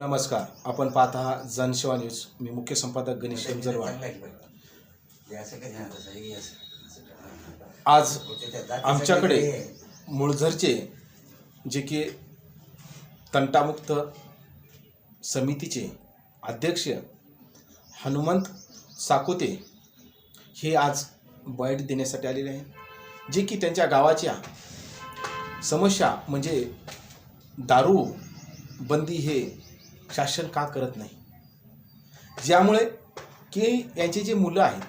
नमस्कार. आपण पाहत आहात जनसेवा न्यूज. मी मुख्य संपादक गणेश जरवाड आज आमच्याकडे मुळझरचे जे की तंटामुक्त समितीचे अध्यक्ष हनुमंत साकोते हे आज बाईट देण्यासाठी आलेले आहेत. जे की त्यांच्या गावाच्या समस्या म्हणजे दारू बंदी हे शासन का करत नाही? ज्यामुळे की याचे जे मुलं आहेत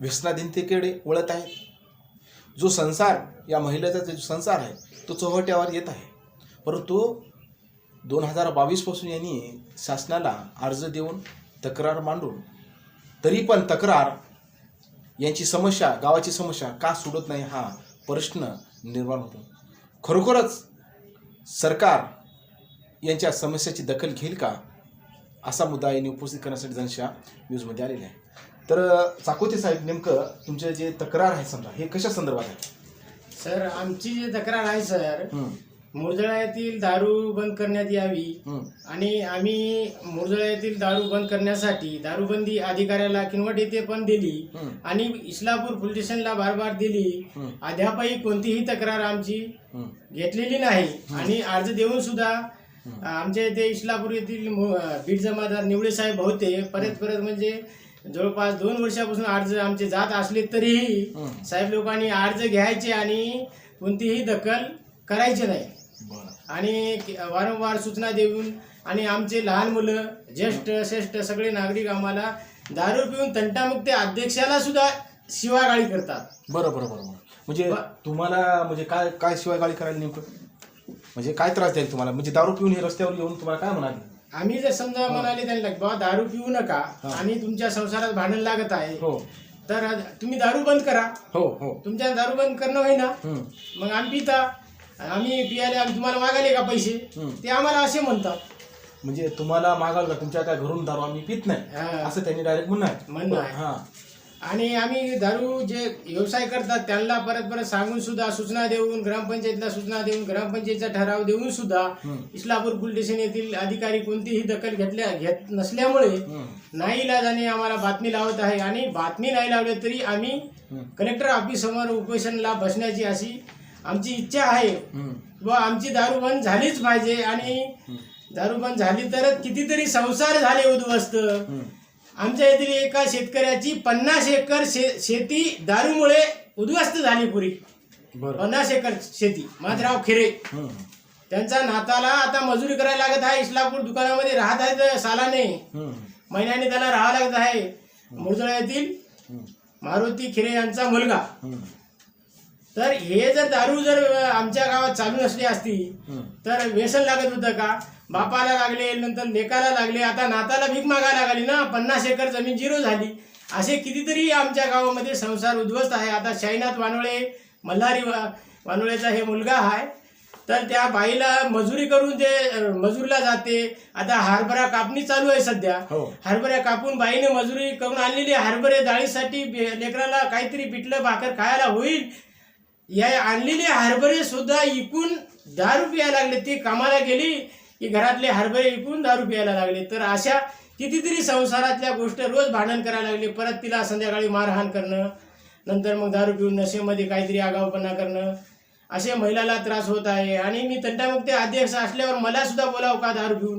व्यसनाधीनतेकडे वळत आहेत जो संसार या महिलेचा जो संसार आहे तो चौहट्यावर येत आहे. परंतु दोन हजार बावीसपासून यांनी शासनाला अर्ज देऊन तक्रार मांडून तरी पण तक्रार यांची समस्या गावाची समस्या का सोडत नाही हा प्रश्न निर्माण होतो. खरोखरच सरकार यांच्या समस्याची दखल घेईल का? असा मुद्दा यांनी उपस्थित करण्यासाठी जनशा न्यूजमध्ये आलेला आहे. तर चाकोते साहेब नेमकं तुमचे जे तक्रार आहे समजा हे कशा संदर्भात आहे सर आमची जी तक्रार आहे सर मुरजळा येथील दारू बंद करण्यात यावी आणि आम्ही मुरजळा येथील दारू बंद करण्यासाठी दारूबंदी अधिकाऱ्याला किनवट येथे पण दिली आणि इस्लापूर पोलीस स्टेशनला बार बार दिली अद्यापही कोणतीही तक्रार आमची घेतलेली नाही आणि अर्ज देऊन सुद्धा. आमच्या इथे इस्लापूर येथील बीड जमादार निवळे साहेब होते. परत परत म्हणजे जवळपास दोन वर्षापासून अर्ज आमचे जात असले तरीही. साहेब लोकांनी अर्ज घ्यायचे आणि कोणतीही दखल करायची नाही. आणि वारंवार सूचना देऊन आणि आमचे लहान मुलं ज्येष्ठ श्रेष्ठ सगळे नागरिक आम्हाला दारू पिऊन तंटामुक्त अध्यक्षाला सुद्धा शिवागाळी करतात. बरं बरं बरं बरं. म्हणजे तुम्हाला म्हणजे काय काय शिवाय गाडी करायला नेमकं? म्हणजे काय त्रास द्याल तुम्हाला? म्हणजे दारू पिऊन हे रस्त्यावर येऊन तुम्हाला काय म्हणाले? आम्ही जर समजा म्हणाले त्यांना बाबा दारू पिऊ नका हा. आणि तुमच्या संसारात भांडण लागत आहे. हो. तर तुम्ही दारू बंद करा. हो हो. तुमच्या दारू बंद करणं होईना. हं, मग आम्ही पिता. आम्ही पियाले आम्ही तुम्हाला मागाले का पैसे. ते आम्हाला असे म्हणतात. म्हणजे तुम्हाला मागाल का? तुमच्या काय घरून दारू आम्ही पित नाही. हा. असं त्यांनी डायरेक्ट म्हणणं आहे. म्हणणं आहे. हा. आणि आम्ही दारू जे व्यवसाय करतात त्यांना परत परत सांगून सुद्धा सूचना देऊन ग्रामपंचायतीला सूचना देऊन ग्रामपंचायतीचा ठराव देऊन सुद्धा. इस्लापूर पोलीस स्टेशन येथील अधिकारी कोणतीही दखल घेतल्या घेत नसल्यामुळे नाही इलाजाने आम्हाला बातमी लावत आहे. आणि बातमी नाही लावली तरी आम्ही कलेक्टर ऑफिस समोर उपोषणला बसण्याची अशी आमची इच्छा आहे. व आमची दारू बंद झालीच पाहिजे आणि दारू बंद झाली तर कितीतरी संसार झाले उद्ध्वस्त. आमच्या येथील एका शेतकऱ्याची पन्नास एकर शे- शेती दारूमुळे उद्ध्वस्त झाली पुरी. पन्नास एकर शेती. माधराव खिरे. त्यांचा नाताला आता मजुरी करायला लागत आहे. इस्लापूर दुकानामध्ये राहत आहेत सालाने महिन्याने त्याला राहावं लागत आहे. मुरजळा येथील मारुती खिरे यांचा मुलगा. हं, तर हे जर दारू जर आमच्या गावात चालू नसली असती. तर व्यसन लागत होतं का? बापाला लागले नंतर लेकाला लागले आता नाताला भीक मागायला लागली ना पन्नास एकर जमीन झिरो झाली. असे कितीतरी आमच्या गावामध्ये संसार उद्ध्वस्त आहे. आता शाईनाथ वानोळे मल्हारी वा- वानोळेचा हे मुलगा आहे. तर त्या बाईला मजुरी करून ते मजुरीला जाते. आता हरभरा कापणी चालू आहे सध्या. हो. हरभऱ्या कापून बाईने मजुरी करून आणलेली हरभरे डाळीसाठी लेकराला काहीतरी पिठलं भाकर खायला होईल. या आणलेले हरभरे सुद्धा इकून दारू प्यायला लागले. ती कामाला गेली. की घरातले हरभरे इकून दारू प्यायला लागले. तर अशा कितीतरी संसारातल्या गोष्ट रोज भांडण करायला लागले. परत तिला संध्याकाळी मारहाण करणं नंतर मग दारू पिऊन नशेमध्ये काहीतरी आगाऊपणा करणं असे महिलाला त्रास होत आहे. आणि मी तंटामुक्त अध्यक्ष असल्यावर मला सुद्धा बोलावं का दारू पिऊन.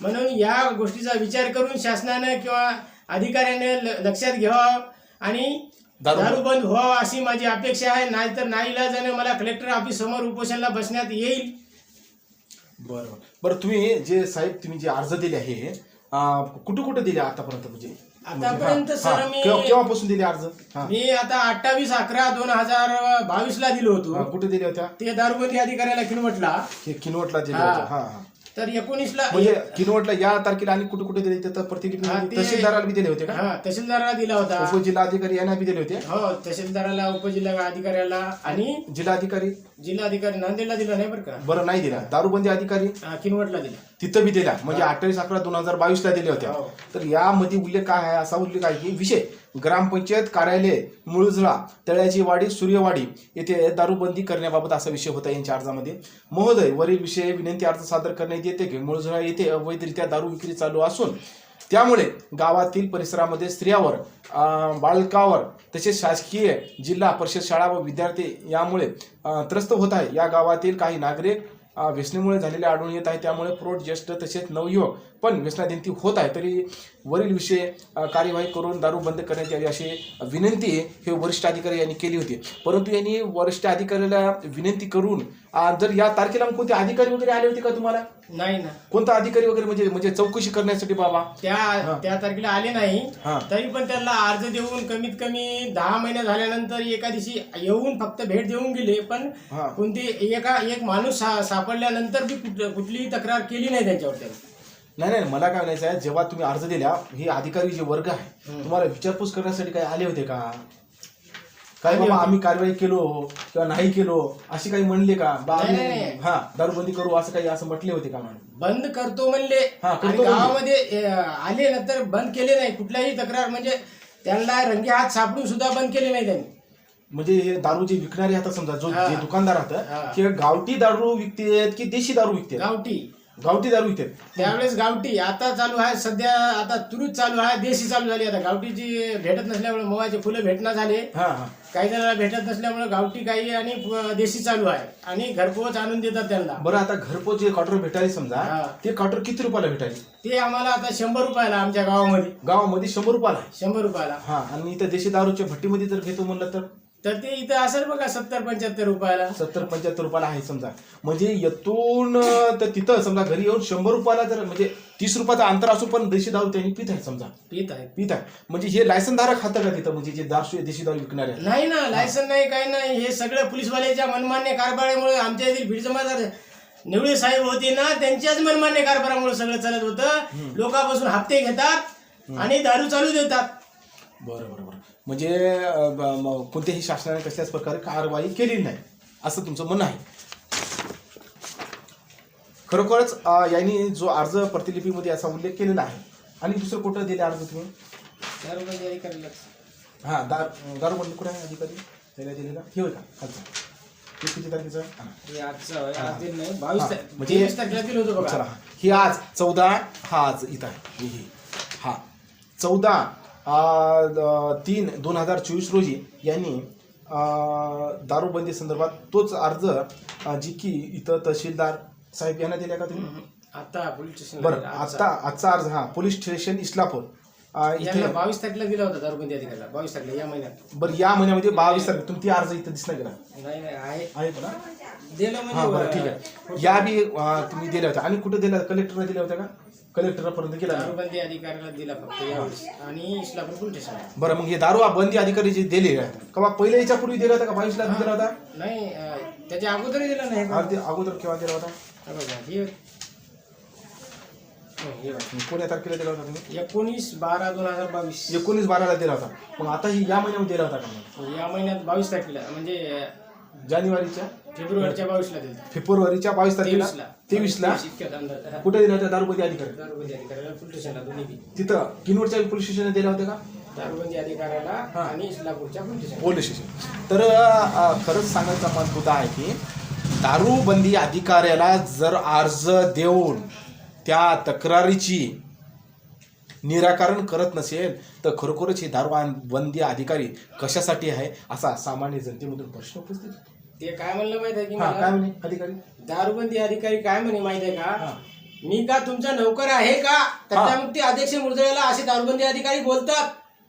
म्हणून या गोष्टीचा विचार करून शासनानं किंवा अधिकाऱ्याने ल- लक्षात घ्यावं आणि दारू- दारू बंद. व्हावं अशी माझी अपेक्षा आहे. नाहीतर नाईलाजाने मला कलेक्टर ऑफिस समोर उपोषणला बसण्यात येईल. बरं बरं. बरं तुम्ही जे साहेब तुम्ही जे अर्ज दिले आहे कुठं कुठं दिले आतापर्यंत म्हणजे आतापर्यंत हा, सर. मी- केव्हा- केव्हापासून दिले अर्ज हा. मी आता अठ्ठावीस अकरा दोन हजार बावीस ला दिलो होतो कुठे दिल्या होत्या ते दारूबंदी अधिकाऱ्याला किनवटला हे किनवटला दिले. होते तर एकोणीसला म्हणजे किनवटला या तारखेला आणि कुठे कुठे दिले तर प्रतिलिपी हा, ते- तहसीलदाराला बी दिले होते का? हा तहसीलदाराला दिला होता. उपजिल्हाधिकारी यांना बी दिले होते? हो तहसीलदाराला उपजिल्हा अधिकाऱ्याला आणि जिल्हाधिकारी? जिल्हाधिकारी नांदेडला दिला नाही बरं का? बरं नाही दिला. दारूबंदी अधिकारी? हा, किनवटला दिला. तिथं बी दिला. म्हणजे अठ्ठावीस अकरा दोन हजार बावीस ला दिले होत्या हो. तर यामध्ये उल्लेख काय आहे? असा उल्लेख आहे की विषय ग्रामपंचायत कार्यालय मुळजळा तळ्याची वाडी सूर्यवाडी येथे दारूबंदी करण्याबाबत असा विषय होता यांच्या अर्जामध्ये. महोदय वरील विषय विनंती अर्ज सादर करण्यात येते की मुळजळा येथे अवैधरित्या दारू विक्री चालू असून त्यामुळे गावातील परिसरामध्ये स्त्रियावर बालकावर तसेच शासकीय जिल्हा परिषद शाळा व विद्यार्थी यामुळे त्रस्त होत आहे. या गावातील काही नागरिक व्यसनेमुळे झालेले आढळून येत आहे. त्यामुळे प्रौढ ज्येष्ठ तसेच नवयुवक पण व्यसनाधीनती होत आहे. तरी वरील विषय कार्यवाही करून दारू बंद करण्यात यावी अशी विनंती हे वरिष्ठ अधिकारी यांनी केली होती. परंतु यांनी वरिष्ठ अधिकाऱ्याला विनंती करून जर या तारखेला कोणते अधिकारी वगैरे आले होते का तुम्हाला? नाही ना. कोणता अधिकारी वगैरे म्हणजे म्हणजे चौकशी करण्यासाठी बाबा? त्या त्या तारखेला आले नाही. तरी पण त्यांना अर्ज देऊन कमीत कमी दहा महिने झाल्यानंतर एका दिवशी येऊन फक्त भेट देऊन गेले. पण. कोणती एका एक माणूस सा- सापडल्यानंतर बी कुठ- कुठलीही तक्रार केली नाही त्यांच्यावर त्यांनी नाही नाही मला काय म्हणायचं आहे जेव्हा तुम्ही अर्ज दिल्या हे अधिकारी जे वर्ग आहे. तुम्हाला विचारपूस करण्यासाठी काय आले होते का काय बाबा. आम्ही कारवाई केलो किंवा नाही केलो अशी काही म्हणले का बा नाही, आम्ही नाही, नाही. हा दारूबंदी करू असं काही असं म्हटले होते का म्हणून बंद करतो म्हणले हा, करतो आणि म्हणले. गावामध्ये अ, आले नंतर बंद केले नाही कुठल्याही तक्रार म्हणजे त्यांना रंगे हात सापडून सुद्धा बंद केले नाही त्यांनी म्हणजे हे दारू जे विकणारे आता समजा जो हा. जे दुकानदार हा. राहतं ते गावठी दारू विकतेत की देशी दारू विकतेत गावठी. गावठी दारू विकतेत त्यावेळेस गावठी आता चालू आहे सध्या आता तुरुच चालू आहे देशी चालू झाली. आता गावठीची भेटत नसल्यामुळे मोवाचे फुलं भेटणं झाले. हा हा. काही जणांना भेटत नसल्यामुळे गावठी काही आणि अ, देशी चालू आहे. आणि घरपोच आणून देतात त्यांना. बरं आता घरपोच जे क्वार्टर भेटायला समजा हा. ते क्वार्टर किती रुपयाला भेटायला? ते आम्हाला आता शंभर रुपयाला आमच्या गावामध्ये. गावामध्ये शंभर रुपयाला? आहे शंभर रुपयाला. हा आणि इथं देशी दारूच्या भट्टीमध्ये जर घेतो म्हणलं तर? तर ते इथं असेल बघा सत्तर पंच्याहत्तर रुपयाला. सत्तर पंच्याहत्तर रुपयाला आहे समजा. म्हणजे येथून तर तिथं समजा घरी येऊन शंभर रुपयाला जर म्हणजे तीस रुपयाचं अंतर असून पण देशी दारू त्यांनी पित आहे समजा. पित आहे पित आहे म्हणजे हे लायसनधारक खातं का तिथं? म्हणजे जे दारू देशी दारू विकणारे? आहेत? नाही ना लायसन नाही काही नाही. हे सगळं पोलीसवाल्याच्या मनमान्य कारभारामुळे आमच्या येथील बीड समाजात निवळे साहेब होते ना त्यांच्याच मनमान्य कारभारामुळे सगळं चालत होतं. लोकांपासून हप्ते घेतात आणि दारू चालू देतात. बरं बरं बरं. म्हणजे कोणत्याही शासनाने कसल्याच प्रकारे कारवाई केलेली नाही असं तुमचं म्हणणं आहे. खरोखरच यांनी जो अर्ज प्रतिलिपीमध्ये असा उल्लेख केलेला आहे. आणि दुसरं कुठं दिले अर्ज तुम्ही? हा दार दारूबंदी कुठे आहे अधिकारी? त्याला दिलेला? हे होय का खालचा. हे किती तारखेचं? हा. आजचं आज नाही बावीस तारीख- म्हणजे- तेवीस तारखेला दिलं होतं चला ही आज चौदा हा आज इथं आहे. हे, हे. हा. चौदा तीन दोन हजार चोवीस रोजी यांनी दारूबंदी संदर्भात तोच अर्ज जी की इथं तहसीलदार साहेब यांना दिल्या का तुम्ही? आता पोलीस स्टेशन बरं आता आजचा अर्ज हा पोलीस स्टेशन इस्लापूर. इथे बावीस तारखेला दिला होता दारूबंदी अधिकाऱ्याला बावीस तारखेला या महिन्यात. बरं या महिन्यामध्ये बावीस तारीख तुमची अर्ज इथं दिसला गेला नाही? नाही आहे. आहे का ना? दिलं हा बरं ठीक आहे. या बी तुम्ही दिल्या होत्या. आणि कुठे दिल्या कलेक्टरला दिल्या होत्या का? कलेक्टरपर्यंत गेला नाही? दारूबंदी अधिकाऱ्याला दिला फक्त यावेळेस आणि इस्लापूर पोलीस स्टेशन बरं मग हे दारू बंदी अधिकारी जे दिले आहेत का बा पहिल्या याच्यापूर्वी दिला होता का? बावीस लाख दिला होता? नाही अं, त्याच्या अगोदरही दिलं नाही. ते अगोदर केव्हा दिला होता? हा बघा, हे हो, हे बघा. कोण्या तारखेला दिला होता तुम्ही? एकोणीस बारा दोन हजार बावीस. एकोणीस बाराला दिला होता. मग आता ही या महिन्यामध्ये दिला होता का? मग या महिन्यात बावीस तारखेला म्हणजे जानेवारीच्या? फेब्रुवारीच्या बावीसला दिलं फेब्रुवारीच्या बावीस तारखेला तेवीस. हा. कुठे दिला होता दारूबंदी अधिकारी दारूबंदी अधिकाऱ्याला पोलीस स्टेशनला दोन्ही बी. तिथं किनवडच्या पोलीस स्टेशनला दिला होता का दारूबंदी अधिकाऱ्याला. आणि इस्लापूरच्या पोलीस स्टेशन पोलीस स्टेशन तर अ, खरंच सांगायचा मत होता आहे की दारूबंदी अधिकाऱ्याला जर अर्ज देऊन त्या तक्रारीची निराकरण करत नसेल तर खरोखरच हे दारू बंदी अधिकारी कशासाठी आहे असा सामान्य जनतेमधून प्रश्न उपस्थित होतो. ते काय म्हणलं माहीत आहे की हा काय मला म्हणे अधिकारी? दारूबंदी अधिकारी काय म्हणे माहीत आहे हा. का मी का तुमचा नौकर आहे का? तंटामुक्ती अध्यक्ष मुर्दळ्याला असे दारूबंदी अधिकारी बोलतात.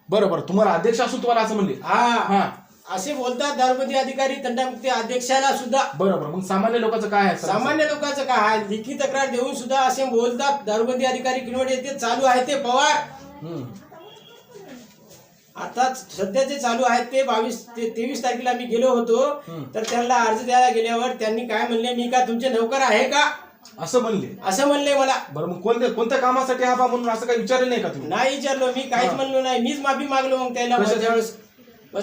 बरं बरं. तुम्हाला अध्यक्ष असू तुम्हाला असं म्हणले. हा. हा. असे बोलतात दारूबंदी अधिकारी तंटामुक्ती अध्यक्षाला सुद्धा. बरं बरं. मग सामान्य लोकांचं काय आहे? सामान्य लोकांचं काय आहे? लिखी तक्रार देऊन सुद्धा असे बोलतात. दारूबंदी अधिकारी किनवट येते चालू आहे ते पवार. हम्म. आता सध्या जे चालू आहेत ते बावीस ते तेवीस तारखेला मी गेलो होतो. तर त्यांना अर्ज द्यायला गेल्यावर त्यांनी काय म्हणले मी का तुमचे नौकर आहे का? असं म्हणले. असं म्हणले मला. बरं मग कोणत्या कोणत्या कामासाठी हा बा म्हणून असं काही विचारलं नाही का तुम्ही? नाही विचारलो मी काहीच. म्हणलो नाही. मीच माफी मागलो मग त्याला? त्यावेळेस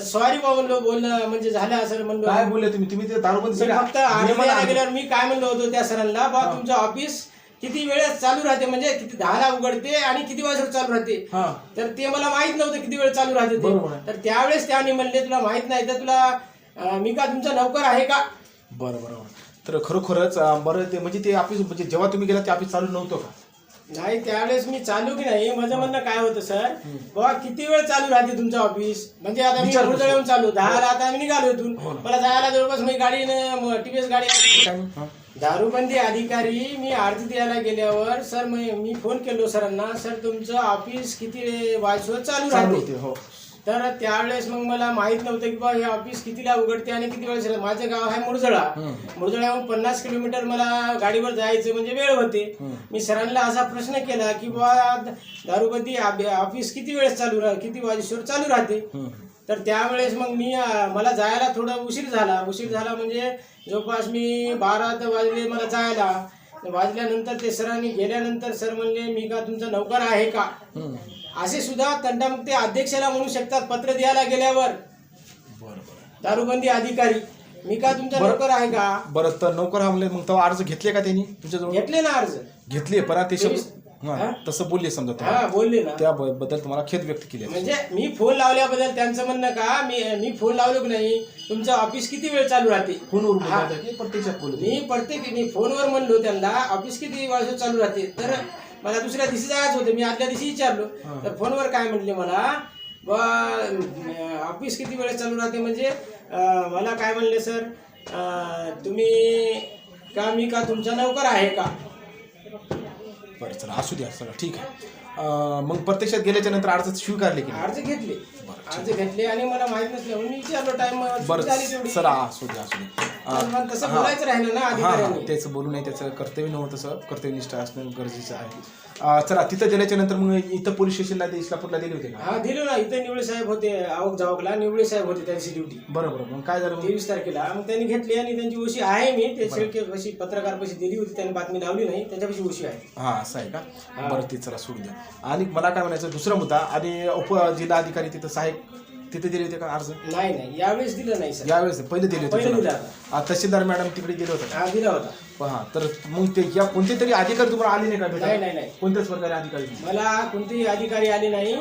सॉरी बा म्हणलो बोलणं म्हणजे झालं असं म्हणलो. काय बोलले तुम्ही? तुम्ही ते दारूबंदी मी फक्त अर्ज द्यायला. गेल्यावर मी काय म्हणलो होतो त्या सरांना बा तुमचं ऑफिस किती वेळेस चालू राहते म्हणजे किती दहाला उघडते आणि किती वाजता चालू राहते? हा. तर ते मला माहीत नव्हतं किती वेळ चालू राहते बरोबर ते आहे. तर त्यावेळेस त्याने म्हणले तुला माहीत नाही तर तुला अं, मी का तुमचा नौकर आहे का? बरं बरं बरं. तर खरोखरच अं, बरं ते म्हणजे ते ऑफिस म्हणजे जेव्हा तुम्ही गेला ते ऑफिस चालू नव्हतं का? नाही त्यावेळेस मी चालू की नाही माझं म्हणणं काय होतं सर? बाबा किती वेळ चालू राहते तुमचं ऑफिस म्हणजे आता मी विचार गुरुजळ येऊन चालू? दहाला आता मी निघालो हो इथून ना. मला जायला जवळपास मी गाडी टीव्हीएस गाडी? हा. दारूबंदी अधिकारी मी आरती द्यायला गेल्यावर सर मी मी फोन केलो सरांना सर तुमचं ऑफिस किती वाजवर चालू राहते होते हो तर त्यावेळेस मग मला माहीत नव्हतं की बा हे ऑफिस कितीला उघडते आणि किती वेळेस. माझं गाव आहे मुरजळा. मुरजळ्याहून पन्नास किलोमीटर मला गाडीवर जायचं म्हणजे वेळ होते. मी सरांना असा प्रश्न केला की बा दारूबंदी ऑफिस किती वेळेस चालू राह किती वाजेश्वर चालू राहते. तर त्यावेळेस मग मी मला जायला थोडा उशीर झाला. उशीर झाला म्हणजे जवळपास मी बारा तर वाजले मला जायला. वाजल्यानंतर ते सरांनी गेल्यानंतर सर म्हणले मी का तुमचा नौकर आहे का. असे सुद्धा तंटामुक्ती अध्यक्षाला म्हणू शकतात पत्र द्यायला गेल्यावर. दारूबंदी अधिकारी मी का तुमचा. नौकर आहे का? बरं तर नोकर हा म्हणले मग तेव्हा अर्ज घेतले का त्यांनी तुमच्याजवळ? घेतले ना अर्ज. घेतले ते शब्द तेवीस- हा? तसं बोलले समजा हा तेव्हा. बोलले ना. त्याबद्दल तुम्हाला खेद व्यक्त केले. म्हणजे मी फोन लावल्याबद्दल त्यांचं म्हणणं का मी मी फोन लावलो की नाही तुमचं ऑफिस किती वेळ चालू राहते? फोनवर. बोलले की प्रत्यक्षात बोलले मी प्रत्येक मी फोनवर म्हणलो त्यांना ऑफिस किती वाजता चालू राहते? तर मला दुसऱ्या दिवशी जायचं होतं. मी आदल्या दिवशी विचारलो. तर फोनवर काय म्हणले मला बा ऑफिस किती वेळेस चालू राहते? म्हणजे अं, मला काय म्हणले सर तुम्ही का मी का तुमचा नौकर आहे का? बरं चला असू द्या चला ठीक आहे. अं, मग प्रत्यक्षात गेल्याच्यानंतर अर्ज स्वीकारले की नाही? अर्ज घेतले. अर्ज घेतले आणि मला माहीत नसले म्हणून मी विचारलो टाइम झाली बरं तेवढी. सर असू द्या असू द्या. मग तसं. बोलायचं राहिलं ना अधिकाऱ्यांनी. त्याचं बोलू नये त्याचं कर्तव्य नव्हतं तसं. कर्तव्यनिष्ठ असणं गरजेचं आहे. अं, चला तिथं गेल्याच्यानंतर मग इथं पोलीस स्टेशनला ते इस्लापूरला दिले होते का? हा दिलो ना. इथे निवळे साहेब होते आवक जावकला. निवळे साहेब होते त्यांची ड्युटी. बरं बरं मग काय झालं मग? तेवीस तारखेला. मग त्यांनी घेतली आणि त्यांची उशी आहे मी. ते शेळके कशी पत्रकार पैसे दिली होती. त्यांनी बातमी लावली नाही. त्याच्यापाशी उशी आहे. हा असं आहे का. बरं ते चला सोडू द्या. आणि मला काय म्हणायचं दुसरा मुद्दा. आणि उप जिल्हाधिकारी तिथं सहाय्यक तिथे दिले होते का अर्ज? नाही नाही. यावेळेस दिलं नाही सर. यावेळेस पहिले दिले होते पहिले तुला. दिला होता. आ, तहसीलदार मॅडम तिकडे गेले होते हा दिला होता. पहा तर मग ते या कोणते तरी अधिकारी तुम्हाला आले नाही का भेटायला? नाही नाही नाही. कोणत्याच प्रकारे अधिकारी? मला कोणतेही अधिकारी आले नाही.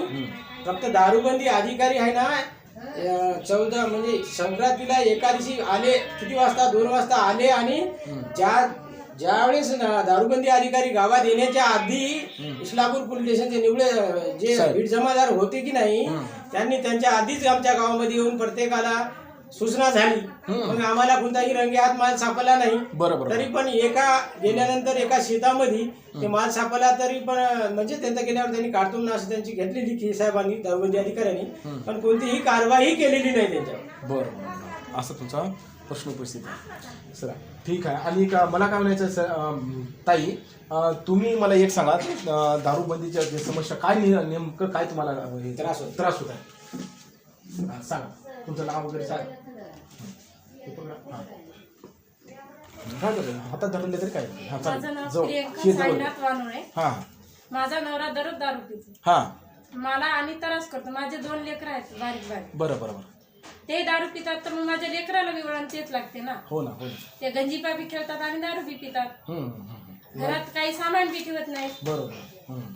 फक्त दारूबंदी अधिकारी आहे ना चौदा म्हणजे संक्रांतीला एका दिवशी आले किती वाजता? दोन वाजता आले आणि ज्या ज्यावेळेस ना दारूबंदी अधिकारी गावात येण्याच्या आधी इस्लापूर पोलीस स्टेशनचे निवडे जे. बीट जमादार होते की नाही. त्यांनी त्यांच्या आधीच आमच्या गावामध्ये येऊन प्रत्येकाला सूचना झाली. मग आम्हाला कोणताही रंगे हात माल सापडला नाही. बरं बरं तरी पण एका गेल्यानंतर एका शेतामध्ये ते माल सापडला तरी पण म्हणजे त्यांचा गेल्यावर त्यांनी काढतून असं त्यांची घेतलेली की साहेबांनी दारूबंदी अधिकाऱ्यांनी. पण कोणतीही कारवाई केलेली नाही त्यांच्यावर. बरं बरं बरं. असं तुमचा? प्रश्न उपस्थित आहे. चला ठीक आहे. आणि का मला काय म्हणायचं सर ताई तुम्ही मला एक सांगा दारूबंदीच्या समस्या काय नेमकं काय तुम्हाला हे- त्रास होतो. त्रास होत आहे? सांगा. तुमचं नाव वगैरे सांगा. काय हातात धरले तरी काय? हा हे हा. माझा नवरा दररोज दारू पितो. हा. मला आणि त्रास करतो. माझे दोन लेकर आहेत बारीक बारीक बरं बरं बरं. ते दारू पितात तर मग माझ्या लेकराला बी वळण तेच लागते ना. हो ना हो ना. ते गंजीपा बी खेळतात आणि दारू बी पितात. हम्म, हम्म, हम्म. घरात काही सामान बी ठेवत नाही. बरोबर हम्म.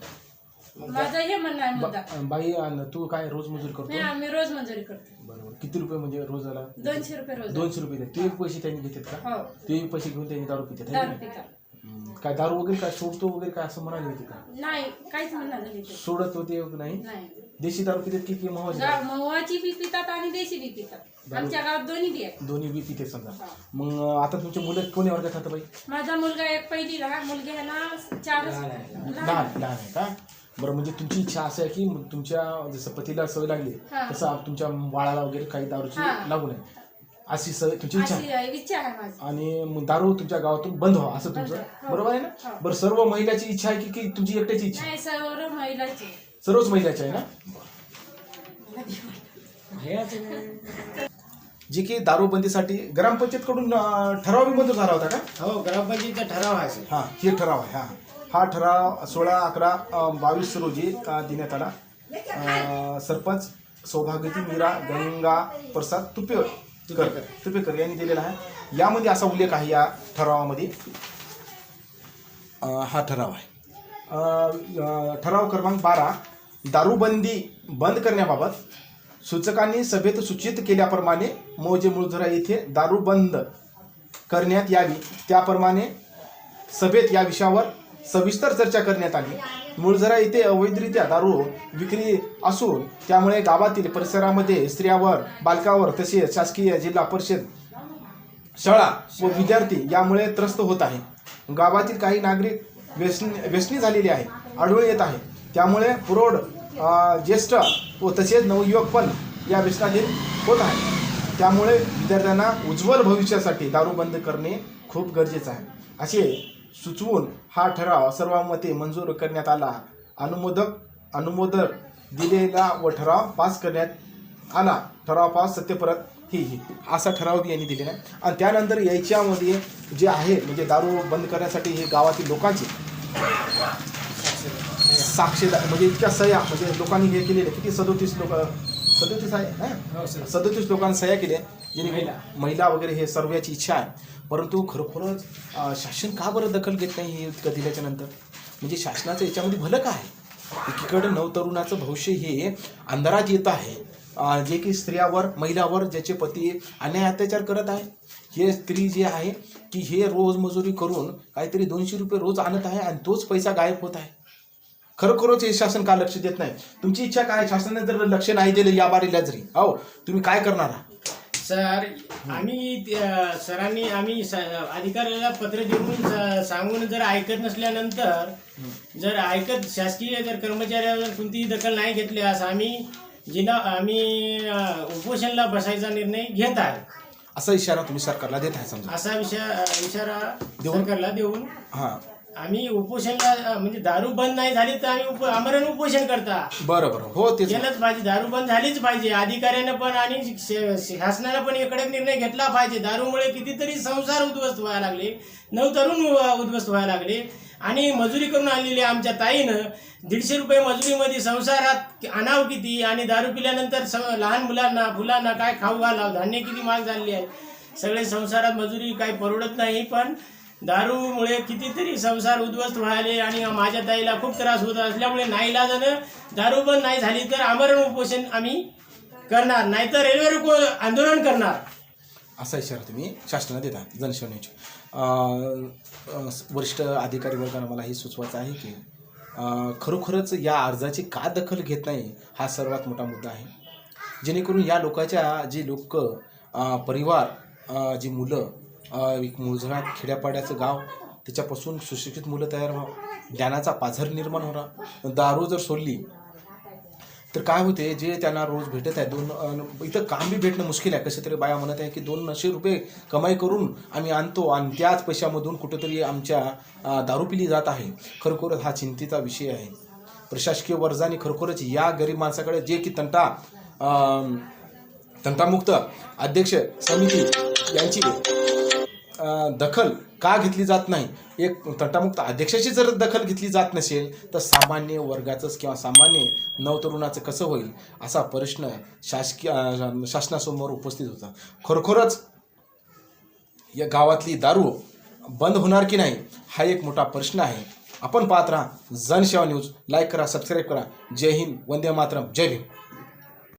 माझं हे म्हणणं आहे मुद्दा. बा- बाई तू काय रोज मजूर करतो? आम्ही रोज मंजुरी करतो. बरोबर. किती रुपये म्हणजे रोजाला दोनशे रुपये रोज. दोनशे रुपये देतात. ते पैसे त्यांनी घेतात का? हो. ते पैसे घेऊन त्यांनी दारू पितात है दारू नाही? पितात. हम्म. काय दारू वगैरे काय सोडतो वगैरे काय असं म्हणाले होते का? नाही काहीच म्हणणं झाली ते. सोडत होते वगैरे नाही? नाही. देशी दारू पितात की की महावाची गा- महुआची बी पितात आणि देशी बी पितात. आमच्या गावात दोन्ही बी आहे दोन्ही बी पिते समजा. हा. मग आता तुमचे मुलं कोणी वर्गात राहतं बाई? माझा मुलगा एक पहिलीला मुलगी आहे ना चार लहान आहे. लहान लहान आहे. का? बरं म्हणजे तुमची इच्छा असं आहे की तुमच्या जसं पतीला सवय लागली हा. तसं तुमच्या बाळाला वगैरे काही दारूची हा. लागू नये. अशी सवय तुमची इच्छा. आहे अशी इच्छा आहे माझी. आणि मग दारू तुमच्या गावातून बंद व्हा असं तुमचं. बंद, हो. बरोबर आहे ना? हो. बरं सर्व महिलाची इच्छा आहे की की तुमची एकट्याची इच्छा? नाही सर्व महिलाची. सर्वच महिलाची आहे ना? जे की दारूबंदीसाठी ग्रामपंचायतकडून अं, ठराव बी मंजूर झाला होता का? हो ग्रामपंचायतीचा ठराव आहे सर. हा हे ठराव आहे हा. हा ठराव सोळा अकरा अं, बावीस रोजी अं, देण्यात आला. अं, सरपंच सौभाग्यती मीरा गंगा प्रसाद तुपेकर तुपेकर यांनी दिलेला आहे. यामध्ये असा उल्लेख आहे या ठरावामध्ये. हा ठराव आहे. ठराव क्रमांक बारा दारूबंदी बंद करण्याबाबत सूचकांनी सभेत सूचित केल्याप्रमाणे मौजे मुळझरा येथे दारू बंद करण्यात यावी. त्याप्रमाणे सभेत या विषयावर सविस्तर चर्चा करण्यात आली. मुळझरा येथे अवैधरित्या दारू विक्री असून त्यामुळे गावातील परिसरामध्ये स्त्रियावर बालकावर तसेच शासकीय जिल्हा परिषद शाळा व विद्यार्थी यामुळे त्रस्त होत आहे. गावातील काही नागरिक व्यसनी व्यसनी झालेले आहे आढळून येत आहे. त्यामुळे पुरोड ज्येष्ठ व तसेच नवयुवक पण या व्यसनाधीन होत आहे त्यामुळे विद्यार्थ्यांना उज्ज्वल भविष्यासाठी दारू बंद करणे खूप गरजेचं आहे. असे सुचवून हा ठराव सर्वांमते मंजूर करण्यात आला. अनुमोदक अनुमोदक दिलेला व ठराव पास करण्यात आला. ठराव पास सत्यपरत ही ही. असा ठराव यांनी दिलेला आहे. आणि त्यानंतर याच्यामध्ये जे आहे म्हणजे दारू बंद करण्यासाठी हे गावातील लोकांचे साक्षीदार म्हणजे इतक्या सह्या म्हणजे लोकांनी हे केलेले. किती सदोतीस लोक सदोतीस आहे हो, सदोतीस. लोकांनी सह्या केल्या जेणे महिला. महिला वगैरे हे सर्वांची इच्छा आहे. परंतु खरोखरच शासन का बरं दखल घेत नाही हे इतकं दिल्याच्या नंतर? म्हणजे शासनाचं याच्यामध्ये भलं काय? एकीकडे नवतरुणाचं भविष्य हे अंधारात येत आहे. जे की स्त्रियावर महिलावर ज्याचे पती अन्याय अत्याचार करत आहे. हे स्त्री जे आहे की हे रोज मजुरी करून काहीतरी दोनशे रुपये रोज आणत आहे आणि तोच पैसा गायब होत आहे. खरोखरच हे शासन का लक्ष देत नाही? तुमची इच्छा काय? आहे? शासनाने जर लक्ष नाही दिलं या बारीला जरी हो तुम्ही काय करणार आहात? सर आम्ही त्या- सरांनी आम्ही स- अधिकाऱ्याला पत्र देऊन स- सांगून जर ऐकत नसल्यानंतर जर ऐकत शासकीय जर कर्मचाऱ्यावर कोणतीही दखल नाही घेतल्यास आम्ही जिल्हा आम्ही अ, उपोषणला बसायचा निर्णय घेत आहे असा इशारा तुम्ही सरकारला देत आहे समजा. असा विषय इशारा देऊन? सरकारला देऊन हां. आम्ही उपोषणला म्हणजे दारू बंद नाही झाली तर आम्ही उप आमरण उपोषण करता. बरं बरं. हो तेच केलंच पाहिजे. दारू बंद झालीच पाहिजे. अधिकाऱ्यानं पण आणि श- शासनानं पण एक कडक निर्णय घेतला पाहिजे. दारूमुळे कितीतरी संसार उद्ध्वस्त व्हायला लागले. नऊ तरुण उ- उद्ध्वस्त व्हायला लागले. आणि मजुरी करून आणलेली आमच्या ताईनं दीडशे रुपये मजुरीमध्ये संसारात आणाव किती आणि दारू पिल्यानंतर स- लहान मुलांना फुलांना काय खाऊ घालावं? धान्य किती महाग झालेली आहे? सगळे संसारात मजुरी काही परवडत नाही पण दारूमुळे कितीतरी संसार उद्ध्वस्त व्हायले आणि माझ्या ताईला खूप त्रास होत असल्यामुळे नाईलाजानं दारू बंद नाही झाली तर आमरण उपोषण आम्ही करणार. नाहीतर रेल्वे रोको आंदोलन करणार. असा इशारा तुम्ही शासनाला देता जनसेवनेची. वरिष्ठ अधिकारी वर्गाने मला हे सुचवायचं आहे की खरोखरच या अर्जाची का दखल घेत नाही हा सर्वात मोठा मुद्दा आहे. जेणेकरून या लोकाच्या जे लोक परिवार जी मुलं एक मुळझरात खेड्यापाड्याचं गाव त्याच्यापासून सुशिक्षित मुलं तयार व्हावं. ज्ञानाचा पाझर निर्माण होणार दारू जर सोडली तर काय होते जे त्यांना रोज भेटत आहे दोन इथं काम बी भेटणं मुश्किल आहे. कसे तरी बाया म्हणत आहे की दोनशे रुपये कमाई करून आम्ही आणतो आणि त्याच पैशामधून कुठेतरी आमच्या दारू पिली जात आहे. खरोखरच हा चिंतेचा विषय आहे. प्रशासकीय वर्जाने खरोखरच या गरीब माणसाकडे जे की तंटा तंटामुक्त अध्यक्ष समिती यांची दखल का घेतली जात नाही? एक तंटामुक्त अध्यक्षाची जर दखल घेतली जात नसेल तर सामान्य वर्गाचंच किंवा सामान्य नवतरुणाचं कसं होईल असा प्रश्न शासकीय शासनासमोर उपस्थित होता. खरोखरच या गावातली दारू बंद होणार की नाही हा एक मोठा प्रश्न आहे. आपण पाहत राहा जनसेवा न्यूज. लाईक करा सबस्क्राईब करा. जय हिंद. वंदे मातरम. जय भीम.